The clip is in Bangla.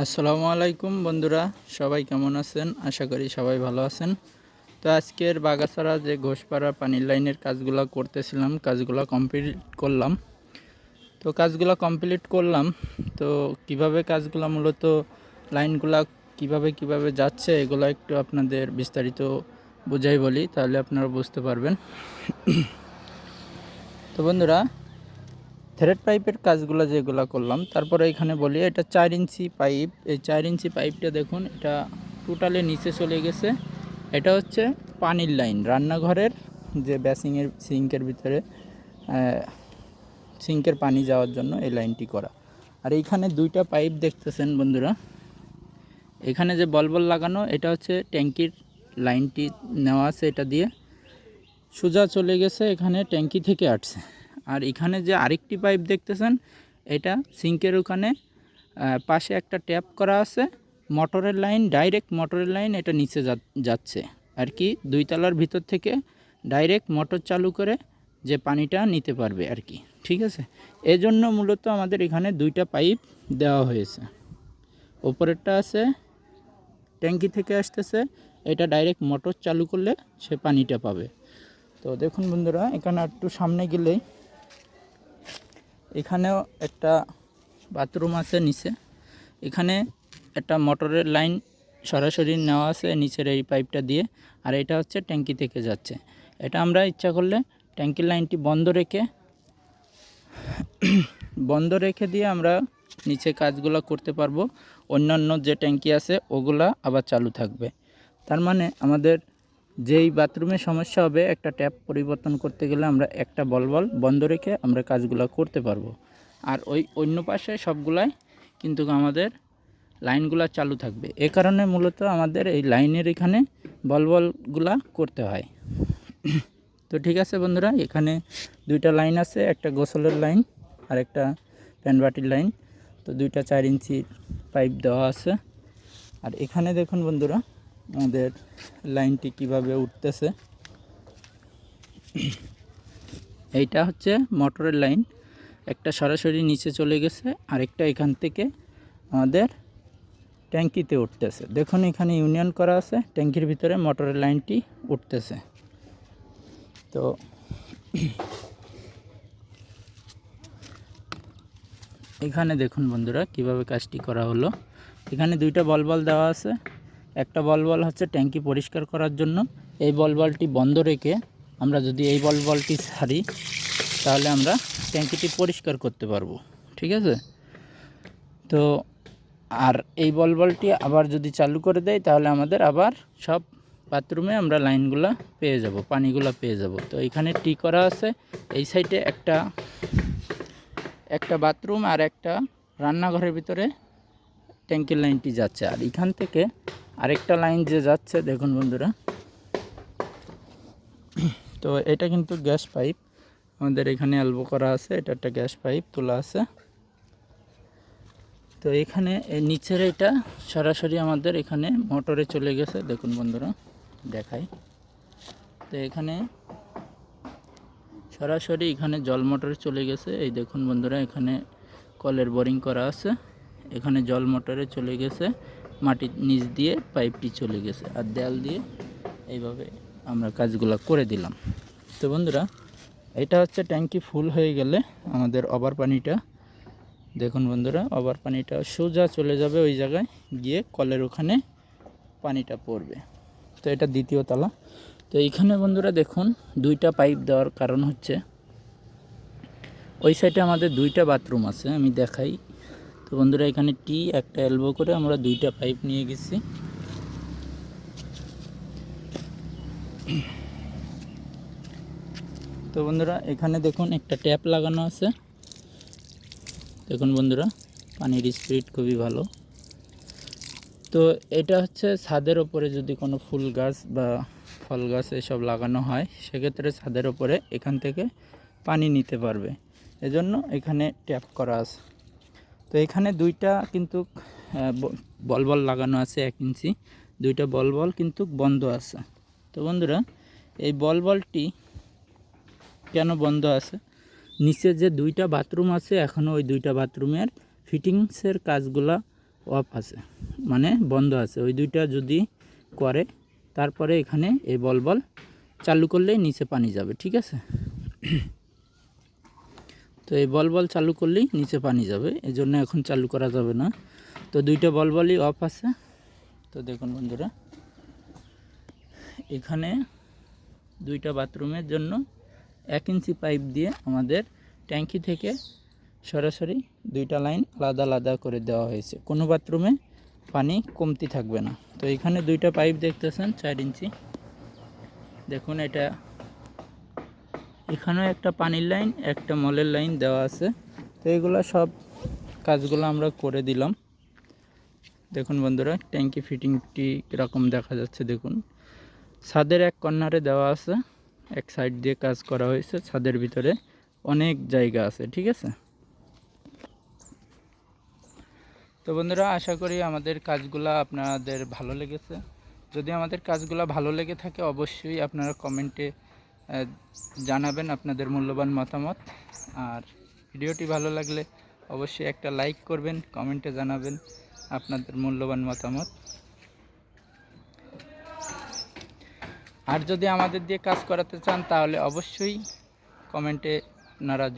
আসসালামু আলাইকুম বন্ধুরা, সবাই কেমন আছেন? আশা করি সবাই ভালো আছেন। তো আজকের বাগাছাড়া যে ঘোষপাড়া পানির লাইনের কাজগুলো করতেছিলাম, কাজগুলো কমপ্লিট করলাম। তো কাজগুলো কমপ্লিট করলাম। তো কীভাবে কাজগুলো মূলত লাইনগুলা কীভাবে কীভাবে যাচ্ছে, এগুলো একটু আপনাদের বিস্তারিত বুঝাই বলি, তাহলে আপনারা বুঝতে পারবেন। তো বন্ধুরা থ্রেড পাইপের কাজগুলো যেগুলো করলাম, তারপরে এখানে বলি, এটা চার ইঞ্চি পাইপ এই চার ইঞ্চি পাইপটা দেখুন, এটা টোটালি নিচে চলে গেছে। এটা হচ্ছে পানির লাইন রান্নাঘরের যে বেসিংয়ের সিঙ্কের ভিতরে সিঙ্কের পানি যাওয়ার জন্য এই লাইনটি করা। আর এইখানে দুইটা পাইপ দেখতেছেন বন্ধুরা। এখানে যে বলবল লাগানো, এটা হচ্ছে ট্যাঙ্কির লাইনটি নেওয়া আছে এটা দিয়ে। সোজা চলে গেছে, এখানে ট্যাঙ্কি থেকে আসছে। আর এখানে যে আরেকটি পাইপ দেখতেছেন, এটা সিঙ্কের ওখানে পাশে একটা ট্যাপ করা আছে মোটরের লাইন ডাইরেক্ট মোটরের লাইন এটা নিচে যাচ্ছে। আর কি দুই তলার ভিতর থেকে ডাইরেক্ট মোটর চালু করে যে পানিটা নিতে পারবে আর কি, ঠিক আছে? এজন্য মূলত আমাদের এখানে দুইটা পাইপ দেওয়া হয়েছে। ওপরেরটা আছে, ট্যাঙ্কি থেকে আসতেছে, এটা ডাইরেক্ট মোটর চালু করলে সে পানিটা পাবে। তো দেখুন বন্ধুরা, এখানে একটু সামনে গেলেই এখানেও একটা বাথরুম আছে নিচে। এখানে একটা মোটরের লাইন সরাসরি নেওয়া আছে নিচের এই পাইপটা দিয়ে, আর এটা হচ্ছে ট্যাঙ্কি থেকে যাচ্ছে। এটা আমরা ইচ্ছা করলে ট্যাঙ্কির লাইনটি বন্ধ রেখে বন্ধ রেখে দিয়ে আমরা নিচে কাজগুলো করতে পারব। অন্যান্য যে ট্যাঙ্কি আছে, ওগুলা আবার চালু থাকবে। তার মানে আমাদের যেই বাথরুমে সমস্যা হবে, একটা ট্যাপ পরিবর্তন করতে গেলে আমরা একটা বল বল বন্ধ রেখে আমরা কাজগুলো করতে পারব। আর ওই অন্য পাশে সবগুলাই কিন্তু আমাদের লাইনগুলো চালু থাকবে। এ কারণে মূলত আমাদের এই লাইনের এখানে বল বলগুলা করতে হয়। তো ঠিক আছে বন্ধুরা, এখানে দুইটা লাইন আছে, একটা গোসলের লাইন আর একটা প্যানবাটির লাইন। তো দুইটা চার ইঞ্চির পাইপ দেওয়া আছে। আর এখানে দেখুন বন্ধুরা আমাদের লাইনটি কীভাবে উঠতেছে। এইটা হচ্ছে মোটরের লাইন। একটা সরাসরি নিচে চলে গেছে, আরেকটা এখান থেকে আমাদের ট্যাঙ্কিতে উঠতেছে। দেখুন, এখানে ইউনিয়ন করা আছে, ট্যাঙ্কির ভিতরে মোটরের লাইনটি উঠতেছে। তো এখানে দেখুন বন্ধুরা, কীভাবে কাজটি করা হলো। এখানে দুইটা বল বল দেওয়া আছে। একটা বল বল হচ্ছে ট্যাঙ্কি পরিষ্কার করার জন্য। এই বল বলটি বন্ধ রেখে আমরা যদি এই বল বলটি ছাড়ি, তাহলে আমরা ট্যাঙ্কিটি পরিষ্কার করতে পারব। ঠিক আছে? তো আর এই বল বলটি আবার যদি চালু করে দেয়, তাহলে আমাদের আবার সব বাথরুমে আমরা লাইনগুলো পেয়ে যাব, পানিগুলো পেয়ে যাব। তো এখানে টি করা আছে, এই সাইডে একটা একটা বাথরুম আর একটা রান্নাঘরের ভিতরে ট্যাঙ্কির লাইনটি যাচ্ছে। আর এখান থেকে আরেকটা লাইন যে যাচ্ছে, দেখুন বন্ধুরা। তো এটা কিন্তু গ্যাস পাইপ। আমাদের এখানে অ্যালবো করা আছে, এটা একটা গ্যাস পাইপ তোলা আছে। তো এখানে নিচের এটা সরাসরি আমাদের এখানে মোটরে চলে গেছে, দেখুন বন্ধুরা, দেখাই। তো এখানে সরাসরি এখানে জল মোটরে চলে গেছে। এই দেখুন বন্ধুরা, এখানে কলের বোরিং করা আছে। এখানে জল মোটরে চলে গেছে মাটির নিচ দিয়ে পাইপটি চলে গেছে আর দেয়াল দিয়ে এইভাবে আমরা কাজগুলো করে দিলাম। তো বন্ধুরা, এটা হচ্ছে ট্যাঙ্কি ফুল হয়ে গেলে আমাদের ওভার পানিটা। দেখুন বন্ধুরা, ওভার পানিটা সোজা চলে যাবে ওই জায়গায়, গিয়ে কলের ওখানে পানিটা পড়বে। তো এটা দ্বিতীয় তলা। তো এইখানে বন্ধুরা দেখুন, দুইটা পাইপ দেওয়ার কারণ হচ্ছে, ওই সাইডে আমাদের দুইটা বাথরুম আছে, আমি দেখাই। তো বন্ধুরা, এখানে টি, একটা এলবো করে আমরা দুইটা পাইপ নিয়ে গেছি। তো বন্ধুরা, এখানে দেখুন একটা ট্যাপ লাগানো আছে। দেখুন বন্ধুরা, পানির স্পিড খুবই ভালো। তো এটা হচ্ছে ছাদের ওপরে যদি কোনো ফুল গাছ বা ফল গাছ এসব লাগানো হয়, সেক্ষেত্রে ছাদের ওপরে এখান থেকে পানি নিতে পারবে। এজন্য এখানে ট্যাপ করা আছে। তো এখানে দুইটা কিন্তু বল বল লাগানো আছে এক ইঞ্চি। দুইটা বল বল কিন্তু বন্ধ আছে। তো বন্ধুরা, এই বল বলটি কেন বন্ধ আছে? নিচে যে দুইটা বাথরুম আছে এখনও ওই দুইটা বাথরুমের ফিটিংসের কাজগুলা অফ আছে। মানে বন্ধ আছে। ওই দুইটা যদি করে, তারপরে এখানে এই বল বল চালু করলেই নিচে পানি যাবে, ঠিক আছে? তো এই বল বল চালু করলেই নিচে পানি যাবে এই জন্য এখন চালু করা যাবে না। তো দুইটা বল বলই অফ আছে। তো দেখুন বন্ধুরা, এখানে দুইটা বাথরুমের জন্য এক ইঞ্চি পাইপ দিয়ে আমাদের ট্যাঙ্কি থেকে সরাসরি দুইটা লাইন আলাদা আলাদা করে দেওয়া হয়েছে। কোনো বাথরুমে পানি কমতি থাকবে না। তো এখানে দুইটা পাইপ দেখতেছেন, চার ইঞ্চি। দেখুন এটা এখানেও একটা পানির লাইন, একটা মলের লাইন দেওয়া আছে। তো এগুলো সব কাজগুলো আমরা করে দিলাম। দেখুন বন্ধুরা, ট্যাঙ্কি ফিটিংটি কীরকম দেখা যাচ্ছে, দেখুন। ছাদের এক কর্নারে দেওয়া আছে, এক সাইড দিয়ে কাজ করা হয়েছে, ছাদের ভিতরে অনেক জায়গা আছে, ঠিক আছে? তো বন্ধুরা, আশা করি আমাদের কাজগুলো আপনাদের ভালো লেগেছে। যদি আমাদের কাজগুলো ভালো লেগে থাকে, অবশ্যই আপনারা কমেন্টে জানাবেন আপনাদের মূল্যবান মতামত। আর ভিডিওটি ভালো লাগলে অবশ্যই একটা লাইক করবেন, কমেন্টে জানাবেন আপনাদের মূল্যবান মতামত। আর যদি আমাদের দিয়ে কাজ করাতে চান, তাহলে অবশ্যই কমেন্টে আপনারা